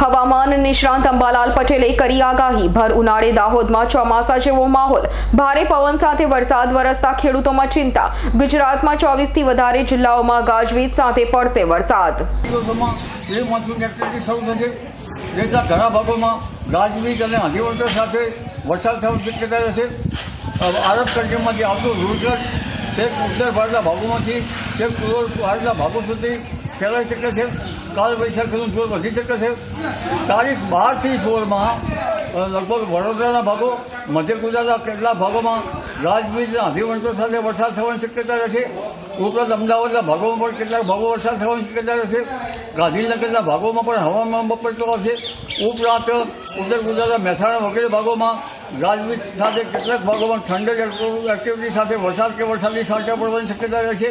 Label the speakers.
Speaker 1: હવામાન નિષ્ણાંત અંબાલાલ પટેલે કરી આગાહી. ભર ઉનાળે દાહોદમાં ચોમાસા જેવો માહોલ. ભારે પવન સાથે વરસાદ વરસતા ખેડૂતોમાં ચિંતા. ગુજરાતમાં ચોવીસથી વધારે જિલ્લાઓમાં ગાજવીજ સાથે પડશે વરસાદ.
Speaker 2: ઘણા ભાગોમાં ગાજવીજ અને આંધીવંટર સાથે વરસાદ થવાની શક્યતા રહેશે. આરબ કન્ટ્રીમાંથી આવતું રૂરગઢ છેક ઉત્તર ભારતના ભાગોમાંથી છેક પૂર્વ ભારતના ભાગો સુધી ફેલાઈ શકે છે? કાલ વૈશાખનું જોર વધી શકે છે? તારીખ બારથી સોળમાં લગભગ વડોદરાના ભાગો, મધ્ય ગુજરાતના કેટલાક ભાગોમાં ગાજવીજ અને સાથે વરસાદ થવાની શક્યતા રહેશે ઉપરાંત અમદાવાદના ભાગોમાં પણ કેટલાક ભાગો વરસાદ થવાની શક્યતા રહેશે ગાંધીનગરના ભાગોમાં પણ હવામાન બપડતો આવશે ઉપરાંત ઉત્તર ગુજરાતના મહેસાણા વગેરે ભાગોમાં ગાજવીજ સાથે કેટલાક ભાગોમાં ઠંડક એક્ટિવિટી સાથે વરસાદ કે વરસાદની છાંટા પડવાની શક્યતા રહેશે